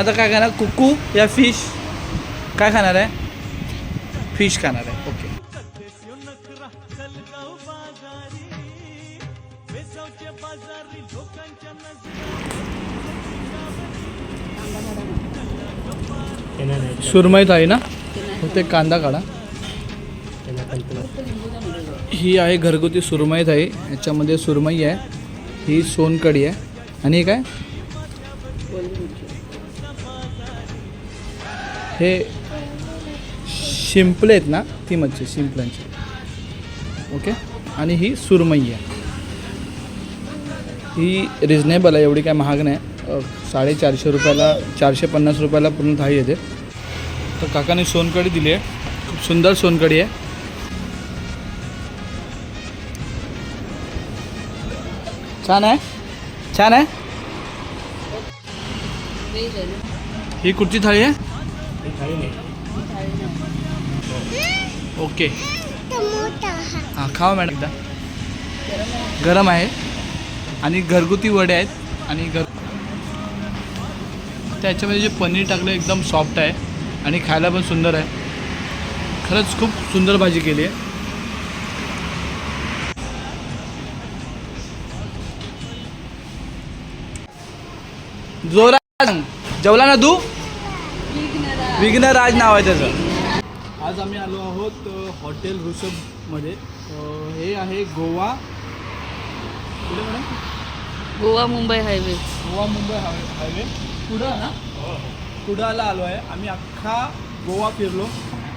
आता काय खाणार कुकू या फिश काय खाणार आहे? फिश खाणार आहे. ओके सुरमई थाळी ना? ते कांदा काढा. ही आहे घरगुती सुरमई थाळी याच्यामध्ये सुरमई आहे. ही सोनकढी आहे. आणि काय? हे शिंपले आहेत ना ती मच्छी शिंपल्यांची. ओके? आणि ही सुरमई आहे ही रिजनेबल आहे एवढी काय महाग नाही. साडेचारशे रुपयाला चारशे पन्नास रुपयाला पूर्ण थाळी येते. तर काकाने सोनकढी दिली आहे. खूप सुंदर सोनकडी आहे. छान आहे? छान आहे? ही कुठची थाळी आहे? ओके. हां खावा मॅडम एकदा. गरम आहे. आणि घरगुती वडे आहेत. आणि घर त्याच्यामध्ये जे पनीर टाकलं एकदम सॉफ्ट आहे. आणि खायला पण सुंदर आहे. खरंच खूप सुंदर भाजी केली आहे. जोरात सांग. जेवला ना तू? विघ्नराज नाव आहे त्याचं. आज आम्ही आलो आहोत हॉटेल ऋषभमध्ये. हे आहे Goa. Goa Mumbai highway. Goa Mumbai highway. Highway Kudal ना? कुडाळला आलो आहे. आम्ही अख्खा गोवा फिरलो.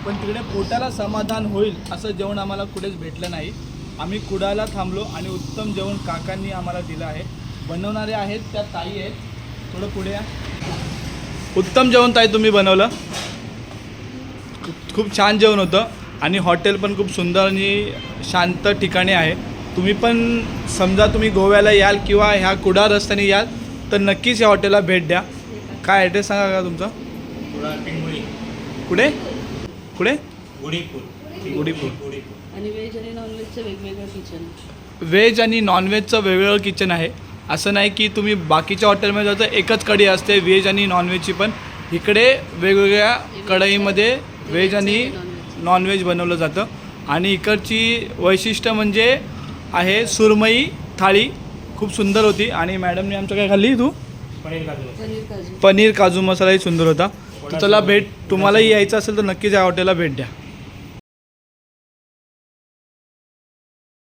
पण तिकडे पोटाला समाधान होईल असं जेवण आम्हाला कुठेच भेटलं नाही. आम्ही कुडाळला थांबलो आणि उत्तम जेवण काकांनी आम्हाला दिलं आहे. बनवणारे आहेत त्या ताई आहेत. थोडं पुढे या. उत्तम जेवण ताई तुम्ही बनवलं. खूप- छान जेवण होतं. आणि हॉटेल पण खूप सुंदर आणि शांत ठिकाणी आहे. तुम्ही पण समजा तुम्ही गोव्याला याल किंवा ह्या कुडाळ रस्त्याने याल तर नक्कीच या हॉटेलला भेट द्या. काय ॲड्रेस सांगा का तुमचा? कुठे? कुठे? गुडीपूर आणि व्हेज आणि नॉनव्हेजचं वेगवेगळं किचन व्हेज आणि नॉनव्हेजचं वेगवेगळं किचन आहे. असं नाही की तुम्ही बाकीच्या हॉटेलमध्ये जाता एकच कढी असते व्हेज आणि नॉनव्हेजची पण. इकडे वेगवेगळ्या कढईमध्ये व्हेज आणि नॉनव्हेज बनवलं जातं. आणि इकडची वैशिष्ट्य म्हणजे आहे सुरमई थाळी. खूप सुंदर होती. आणि मॅडमने आमचं काय खाल्ली तू? पनीर काजू. पनीर काजू मसालाही सुंदर होता. तर चला भेट तुम्हालाही यायचं असेल तर नक्कीच या हॉटेलला भेट द्या.